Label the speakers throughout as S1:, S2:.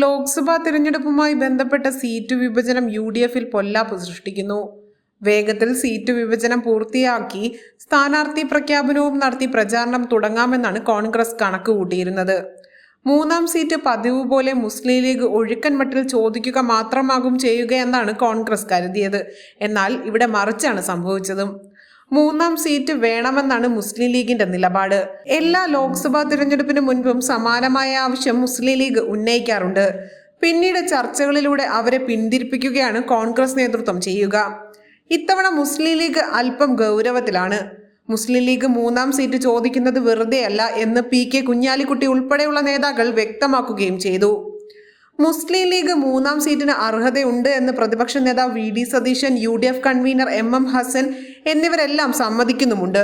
S1: ലോക്സഭാ തിരഞ്ഞെടുപ്പുമായി ബന്ധപ്പെട്ട സീറ്റ് വിഭജനം യു ഡി എഫിൽ പൊല്ലാപ്പ് സൃഷ്ടിക്കുന്നു വേഗത്തിൽ സീറ്റ് വിഭജനം പൂർത്തിയാക്കി സ്ഥാനാർത്ഥി പ്രഖ്യാപനവും നടത്തി പ്രചാരണം തുടങ്ങാമെന്നാണ് കോൺഗ്രസ് കണക്കുകൂട്ടിയിരുന്നത് മൂന്നാം സീറ്റ് പതിവ് പോലെ മുസ്ലിം ലീഗ് ഒഴുക്കൻ മട്ടിൽ ചോദിക്കുക മാത്രമാകും ചെയ്യുക എന്നാണ് കോൺഗ്രസ് കരുതിയത് എന്നാൽ ഇവിടെ മറിച്ചാണ് സംഭവിച്ചതും മൂന്നാം സീറ്റ് വേണമെന്നാണ് മുസ്ലിം ലീഗിന്റെ നിലപാട് എല്ലാ ലോക്സഭാ തിരഞ്ഞെടുപ്പിന് മുൻപും സമാനമായ ആവശ്യം മുസ്ലിം ലീഗ് ഉന്നയിക്കാറുണ്ട് പിന്നീട് ചർച്ചകളിലൂടെ അവരെ പിന്തിരിപ്പിക്കുകയാണ് കോൺഗ്രസ് നേതൃത്വം ചെയ്യുക ഇത്തവണ മുസ്ലിം ലീഗ് അല്പം ഗൗരവത്തിലാണ് മുസ്ലിം ലീഗ് മൂന്നാം സീറ്റ് ചോദിക്കുന്നത് വെറുതെയല്ല എന്ന് പി കെ കുഞ്ഞാലിക്കുട്ടി ഉൾപ്പെടെയുള്ള നേതാക്കൾ വ്യക്തമാക്കുകയും ചെയ്തു മുസ്ലിം ലീഗ് മൂന്നാം സീറ്റിന് അർഹതയുണ്ട് എന്ന് പ്രതിപക്ഷ നേതാവ് V D Satheesan U D F convener M M Hassan എന്നിവരെല്ലാം സമ്മതിക്കുന്നുമുണ്ട്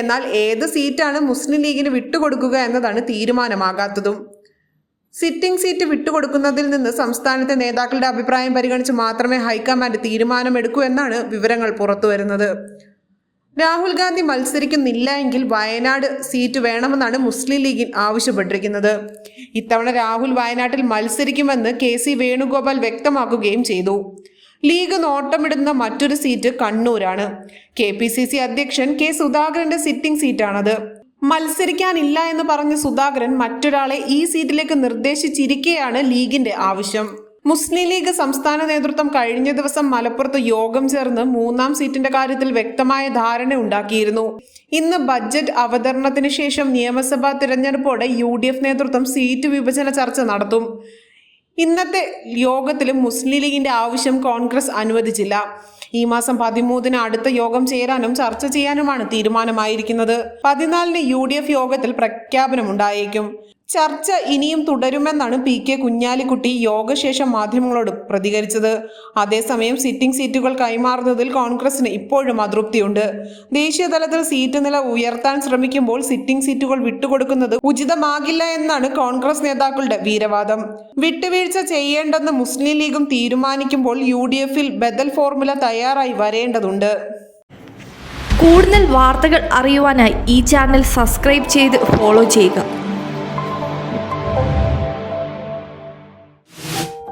S1: എന്നാൽ ഏത് സീറ്റാണ് മുസ്ലിം ലീഗിന് വിട്ടുകൊടുക്കുക എന്നതാണ് തീരുമാനമാകാത്തതും സിറ്റിംഗ് സീറ്റ് വിട്ടുകൊടുക്കുന്നതിൽ നിന്ന് സംസ്ഥാനത്തെ നേതാക്കളുടെ അഭിപ്രായം പരിഗണിച്ച് മാത്രമേ ഹൈക്കമാൻഡ് തീരുമാനമെടുക്കൂ എന്നാണ് വിവരങ്ങൾ പുറത്തുവരുന്നത് രാഹുൽ ഗാന്ധി മത്സരിക്കുന്നില്ല എങ്കിൽ വയനാട് സീറ്റ് വേണമെന്നാണ് മുസ്ലിം ലീഗിൽ ആവശ്യപ്പെട്ടിരിക്കുന്നത് ഇത്തവണ രാഹുൽ വയനാട്ടിൽ മത്സരിക്കുമെന്ന് കെ സി വേണുഗോപാൽ വ്യക്തമാക്കുകയും ചെയ്തു ലീഗ് നോട്ടമിടുന്ന മറ്റൊരു സീറ്റ് കണ്ണൂരാണ് കെ പി സി സി അധ്യക്ഷൻ കെ സുധാകരന്റെ സിറ്റിംഗ് സീറ്റാണത് മത്സരിക്കാനില്ല എന്ന് പറഞ്ഞ സുധാകരൻ മറ്റൊരാളെ ഈ സീറ്റിലേക്ക് നിർദ്ദേശിച്ചിരിക്കെയാണ് ലീഗിന്റെ ആവശ്യം മുസ്ലിം ലീഗ് സംസ്ഥാന നേതൃത്വം കഴിഞ്ഞ ദിവസം മലപ്പുറത്ത് യോഗം ചേർന്ന് മൂന്നാം സീറ്റിന്റെ കാര്യത്തിൽ വ്യക്തമായ ധാരണ ഉണ്ടാക്കിയിരുന്നു ഇന്ന് ബജറ്റ് അവതരണത്തിന് ശേഷം നിയമസഭാ തിരഞ്ഞെടുപ്പോടെ യു നേതൃത്വം സീറ്റ് വിഭജന ചർച്ച നടത്തും ഇന്നത്തെ യോഗത്തിലും മുസ്ലിം ലീഗിന്റെ ആവശ്യം കോൺഗ്രസ് അനുവദിച്ചില്ല ഈ മാസം പതിമൂന്നിന് അടുത്ത യോഗം ചേരാനും ചർച്ച ചെയ്യാനുമാണ് തീരുമാനമായിരിക്കുന്നത് പതിനാലിന് യു യോഗത്തിൽ പ്രഖ്യാപനം ഉണ്ടായേക്കും ചർച്ച ഇനിയും തുടരുമെന്നാണ് പി കെ കുഞ്ഞാലിക്കുട്ടി യോഗശേഷം മാധ്യമങ്ങളോട് പ്രതികരിച്ചത് അതേസമയം സിറ്റിംഗ് സീറ്റുകൾ കൈമാറുന്നതിൽ കോൺഗ്രസിന് ഇപ്പോഴും അതൃപ്തിയുണ്ട് ദേശീയ തലത്തിൽ സീറ്റ് നില ഉയർത്താൻ ശ്രമിക്കുമ്പോൾ സിറ്റിംഗ് സീറ്റുകൾ വിട്ടുകൊടുക്കുന്നത് ഉചിതമാകില്ല എന്നാണ് കോൺഗ്രസ് നേതാക്കളുടെ വീരവാദം വിട്ടുവീഴ്ച ചെയ്യേണ്ടെന്ന് മുസ്ലിം ലീഗും തീരുമാനിക്കുമ്പോൾ യു ഡി എഫിൽ ബദൽ ഫോർമുല തയ്യാറായി വരേണ്ടതുണ്ട് കൂടുതൽ വാർത്തകൾ അറിയുവാനായി ഈ ചാനൽ സബ്സ്ക്രൈബ് ചെയ്ത് ഫോളോ ചെയ്യുക